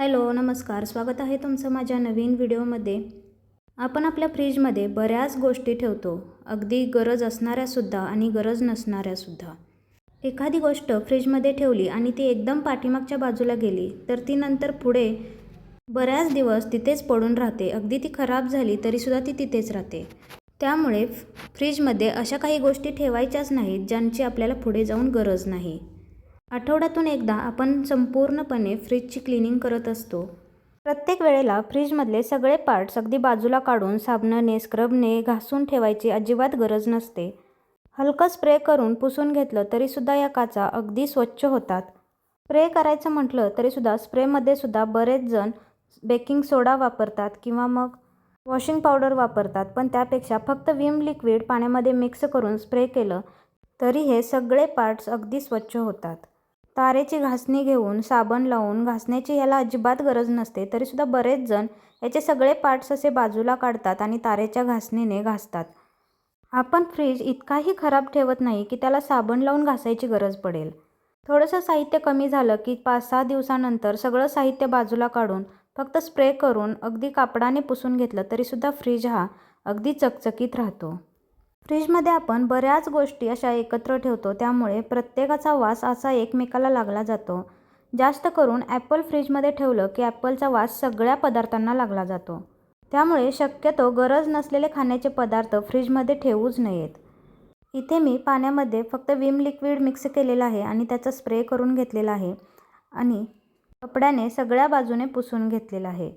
Hello नमस्कार. स्वागत आहे तुमचं माझ्या नवीन व्हिडिओमध्ये. आपण आपल्या फ्रीजमध्ये बऱ्याच गोष्टी ठेवतो. अगदी गरज असणाऱ्यासुद्धा आणि गरज नसणाऱ्यासुद्धा. एखादी गोष्ट फ्रीजमध्ये ठेवली आणि ती एकदम पाठीमागच्या बाजूला गेली तर ती नंतर पुढे बऱ्याच दिवस तिथेच पडून राहते. अगदी ती खराब झाली तरीसुद्धा ती तिथेच राहते. त्यामुळे फ्रीजमध्ये अशा काही गोष्टी ठेवायच्याच नाहीत ज्यांची आपल्याला पुढे जाऊन गरज नाही. आठवड्यातून एकदा आपण संपूर्णपणे फ्रीजची क्लिनिंग करत असतो. प्रत्येक वेळेला फ्रीजमधले सगळे पार्ट्स अगदी बाजूला काढून साबणाने स्क्रबने घासून ठेवायची अजिबात गरज नसते. हलकं स्प्रे करून पुसून घेतलं तरीसुद्धा या काचा अगदी स्वच्छ होतात. स्प्रे करायचं म्हटलं तरीसुद्धा स्प्रेमध्ये सुद्धा बरेच जण बेकिंग सोडा वापरतात किंवा मग वॉशिंग पावडर वापरतात पण त्यापेक्षा फक्त विम लिक्विड पाण्यामध्ये मिक्स करून स्प्रे केलं तरी हे सगळे पार्ट्स अगदी स्वच्छ होतात. तारेची घासणी घेऊन साबण लावून घासण्याची ह्याला अजिबात गरज नसते तरीसुद्धा बरेच जण याचे सगळे पार्ट्स असे बाजूला काढतात आणि तारेच्या घासणीने घासतात. आपण फ्रीज इतकाही खराब ठेवत नाही की त्याला साबण लावून घासायची गरज पडेल. थोडंसं साहित्य कमी झालं की पाच सहा दिवसानंतर सगळं साहित्य बाजूला काढून फक्त स्प्रे करून अगदी कापडाने पुसून घेतलं तरीसुद्धा फ्रीज हा अगदी चकचकीत राहतो. फ्रीजमध्ये आपण बऱ्याच गोष्टी अशा एकत्र ठेवतो त्यामुळे प्रत्येकाचा वास असा एकमेकाला लागला जातो. जास्त करून ॲपल फ्रीजमध्ये ठेवलं की ॲपलचा वास सगळ्या पदार्थांना लागला जातो. त्यामुळे शक्यतो गरज नसलेले खाण्याचे पदार्थ फ्रीजमध्ये ठेवूच नयेत. इथे मी पाण्यामध्ये फक्त विम लिक्विड मिक्स केलेलं आहे आणि त्याचा स्प्रे करून घेतलेला आहे आणि कपड्याने सगळ्या बाजूने पुसून घेतलेलं आहे.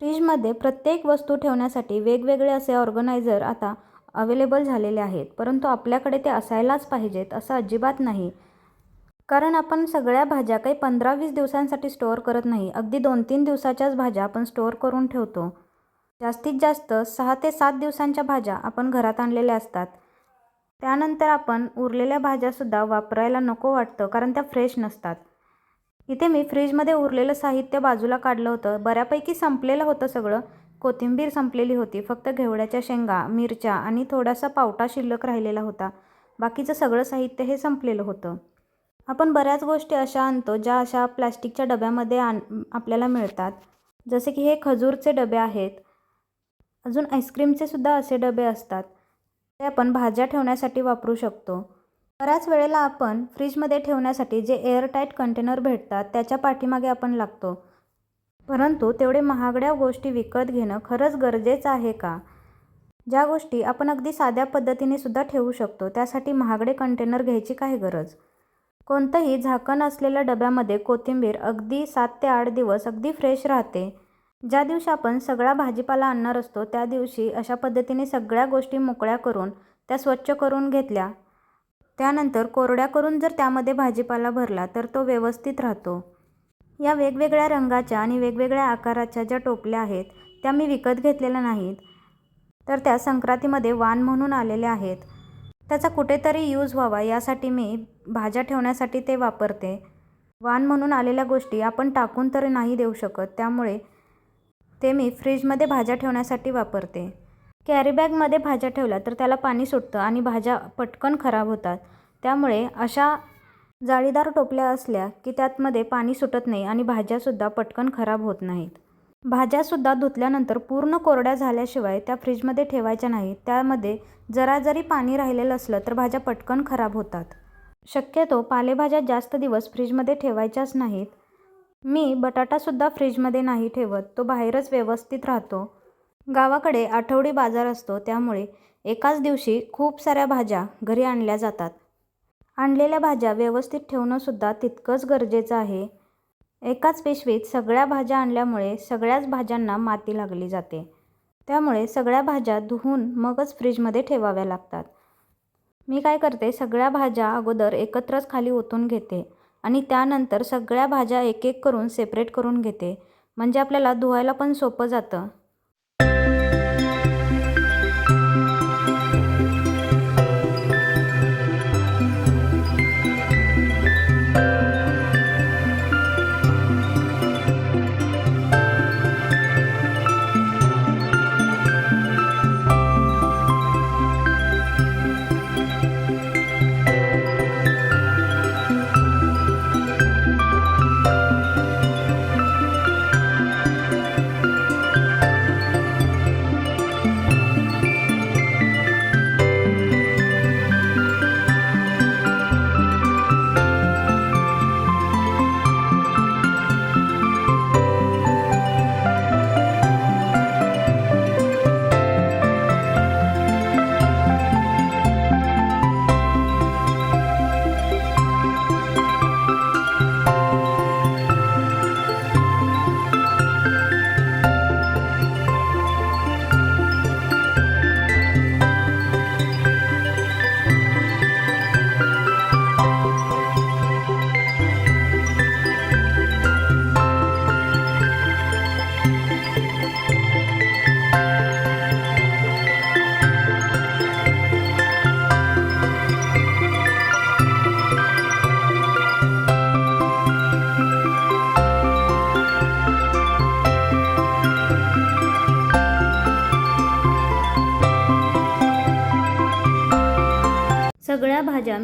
फ्रीजमध्ये प्रत्येक वस्तू ठेवण्यासाठी वेगवेगळे असे ऑर्गनायझर आता अवेलेबल झालेले आहेत. परंतु आपल्याकडे ते असायलाच पाहिजेत असं अजिबात नाही. कारण आपण सगळ्या भाज्या काही पंधरा वीस दिवसांसाठी स्टोअर करत नाही. अगदी दोन तीन दिवसाच्याच भाज्या आपण स्टोअर करून ठेवतो. जास्तीत जास्त सहा ते सात दिवसांच्या भाज्या आपण घरात आणलेल्या असतात. त्यानंतर आपण उरलेल्या भाज्यासुद्धा वापरायला नको वाटतं कारण त्या फ्रेश नसतात. इथे मी फ्रीजमध्ये उरलेलं साहित्य बाजूला काढलं होतं. बऱ्यापैकी संपलेलं होतं सगळं. कोथिंबीर संपलेली होती. फक्त घेवड्याच्या शेंगा मिरच्या आणि थोडासा पावटा शिल्लक राहिलेला होता. बाकीचं सगळं साहित्य हे संपलेलं होतं. आपण बऱ्याच गोष्टी अशा आणतो ज्या अशा प्लॅस्टिकच्या डब्यामध्ये आण आपल्याला मिळतात. जसे की हे खजूरचे डबे आहेत. अजून आईस्क्रीमचे सुद्धा असे डबे असतात. ते आपण भाज्या ठेवण्यासाठी वापरू शकतो. बऱ्याच वेळेला आपण फ्रीजमध्ये ठेवण्यासाठी जे एअरटाईट कंटेनर भेटतात त्याच्या पाठीमागे आपण लागतो. परंतु तेवढे महागड्या गोष्टी विकत घेणं खरंच गरजेचं आहे का? ज्या गोष्टी आपण अगदी साध्या पद्धतीने सुद्धा ठेवू शकतो त्यासाठी महागडे कंटेनर घ्यायची काय गरज? कोणतंही झाकण असलेल्या डब्यामध्ये कोथिंबीर अगदी सात ते आठ दिवस अगदी फ्रेश राहते. ज्या दिवशी आपण सगळा भाजीपाला आणणार असतो त्या दिवशी अशा पद्धतीने सगळ्या गोष्टी मोकळ्या करून त्या स्वच्छ करून घेतल्या. त्यानंतर कोरड्या करून जर त्यामध्ये भाजीपाला भरला तर तो व्यवस्थित राहतो. या वेगवेगळ्या रंगाच्या आणि वेगवेगळ्या आकाराच्या ज्या टोपल्या आहेत त्या मी विकत घेतलेल्या नाहीत. तर त्या संक्रांतीमध्ये वाण म्हणून आलेल्या आहेत. त्याचा कुठेतरी यूज व्हावा यासाठी मी भाज्या ठेवण्यासाठी ते वापरते. वाण म्हणून आलेल्या गोष्टी आपण टाकून तर नाही देऊ शकत त्यामुळे ते मी फ्रीजमध्ये भाज्या ठेवण्यासाठी वापरते. कॅरीबॅगमध्ये भाज्या ठेवल्या तर त्याला पाणी सुटतं आणि भाज्या पटकन खराब होतात. त्यामुळे अशा जाळीदार टोपल्या असल्या की त्यातमध्ये पाणी सुटत नाही आणि भाज्यासुद्धा पटकन खराब होत नाहीत. भाज्यासुद्धा धुतल्यानंतर पूर्ण कोरड्या झाल्याशिवाय त्या फ्रीजमध्ये ठेवायच्या नाहीत. त्यामध्ये जरा जरी पाणी राहिलेलं असलं तर भाज्या पटकन खराब होतात. शक्यतो पालेभाज्या जास्त दिवस फ्रीजमध्ये ठेवायच्याच नाहीत. मी बटाटासुद्धा फ्रीजमध्ये नाही ठेवत. तो बाहेरच व्यवस्थित राहतो. गावाकडे आठवडी बाजार असतो. त्यामुळे एकाच दिवशी खूप साऱ्या भाज्या घरी आणल्या जातात. आणलेल्या भाज्या व्यवस्थित ठेवणंसुद्धा तितकंच गरजेचं आहे. एकाच पिशवीत सगळ्या भाज्या आणल्यामुळे सगळ्याच भाज्यांना माती लागली जाते. त्यामुळे सगळ्या भाज्या धुवून मगच फ्रीजमध्ये ठेवाव्या लागतात. मी काय करते सगळ्या भाज्या अगोदर एकत्रच खाली ओतून घेते आणि त्यानंतर सगळ्या भाज्या एक एक करून सेपरेट करून घेते. म्हणजे आपल्याला धुवायला पण सोपं जातं.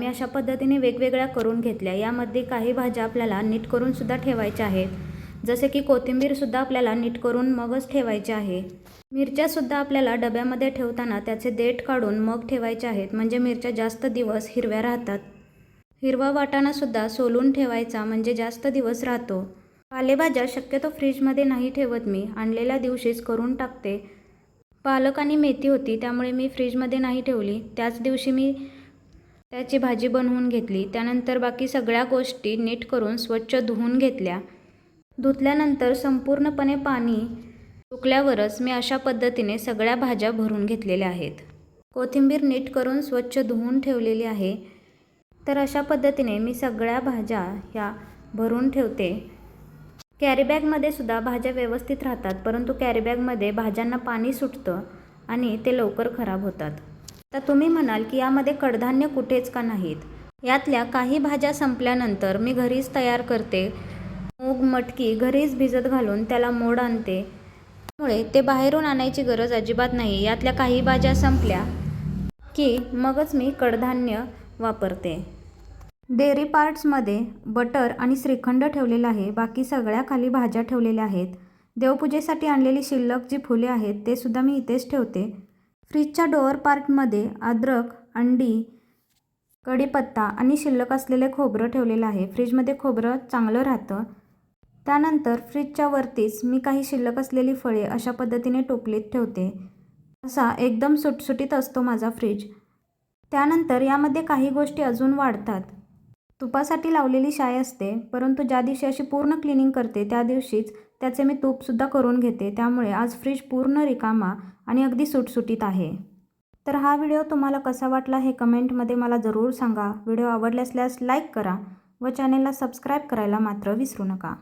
मी अशा पद्धतीने वेगवेगळ्या करून घेतल्या. यामध्ये काही भाज्या आपल्याला नीट करून सुद्धा ठेवायच्या आहेत. जसे की कोथिंबीरसुद्धा आपल्याला नीट करून मगच ठेवायची आहे. मिरच्यासुद्धा आपल्याला डब्यामध्ये ठेवताना त्याचे देठ काढून मग ठेवायचे आहेत. म्हणजे मिरच्या जास्त दिवस हिरव्या राहतात. हिरवा वाटाणासुद्धा सोलून ठेवायचा म्हणजे जास्त दिवस राहतो. पालेभाज्या शक्यतो फ्रीजमध्ये नाही ठेवत मी. आणलेल्या दिवशीच करून टाकते. पालक आणि मेथी होती त्यामुळे मी फ्रीजमध्ये नाही ठेवली. त्याच दिवशी मी त्याची भाजी बनवून घेतली. त्यानंतर बाकी सगळ्या गोष्टी नीट करून स्वच्छ धुवून घेतल्या. धुतल्यानंतर संपूर्णपणे पाणी सुकल्यावरच मी अशा पद्धतीने सगळ्या भाज्या भरून घेतलेल्या आहेत. कोथिंबीर नीट करून स्वच्छ धुवून ठेवलेली आहे. तर अशा पद्धतीने मी सगळ्या भाज्या ह्या भरून ठेवते. कॅरीबॅगमध्ये सुद्धा भाज्या व्यवस्थित राहतात परंतु कॅरीबॅगमध्ये भाज्यांना पाणी सुटतं आणि ते लवकर खराब होतात. तर तुम्ही म्हणाल की यामध्ये कडधान्य कुठेच का नाहीत? यातल्या काही भाज्या संपल्यानंतर मी घरीच तयार करते. मूग मटकी घरीच भिजत घालून त्याला मोड आणते. त्यामुळे ते बाहेरून आणायची गरज अजिबात नाही. यातल्या काही भाज्या संपल्या की मगच मी कडधान्य वापरते. डेअरी पार्ट्समध्ये बटर आणि श्रीखंड ठेवलेलं आहे. बाकी सगळ्या खाली भाज्या ठेवलेल्या आहेत. देवपूजेसाठी आणलेली शिल्लक जी फुले आहेत ते सुद्धा मी इथेच ठेवते. फ्रीजच्या डोअर पार्टमध्ये अद्रक अंडी कढीपत्ता आणि शिल्लक असलेले खोबरं ठेवलेलं आहे. फ्रीजमध्ये खोबरं चांगलं राहतं. त्यानंतर फ्रीजच्या वरतीच मी काही शिल्लक असलेली फळे अशा पद्धतीने टोपलीत ठेवते. असा एकदम सुटसुटीत असतो माझा फ्रीज. त्यानंतर यामध्ये काही गोष्टी अजून वाढतात. तुपासाठी लावलेली शाय असते परंतु ज्या दिवशी अशी पूर्ण क्लिनिंग करते त्या दिवशीच त्याचे मी तूपसुद्धा करून घेते. त्यामुळे आज फ्रीज पूर्ण रिकामा आणि अगदी सुटसुटीत आहे. तर हा व्हिडिओ तुम्हाला कसा वाटला हे कमेंटमध्ये मला जरूर सांगा. व्हिडिओ आवडले असल्यास लाईक करा व चॅनेलला सबस्क्राईब करायला मात्र विसरू नका.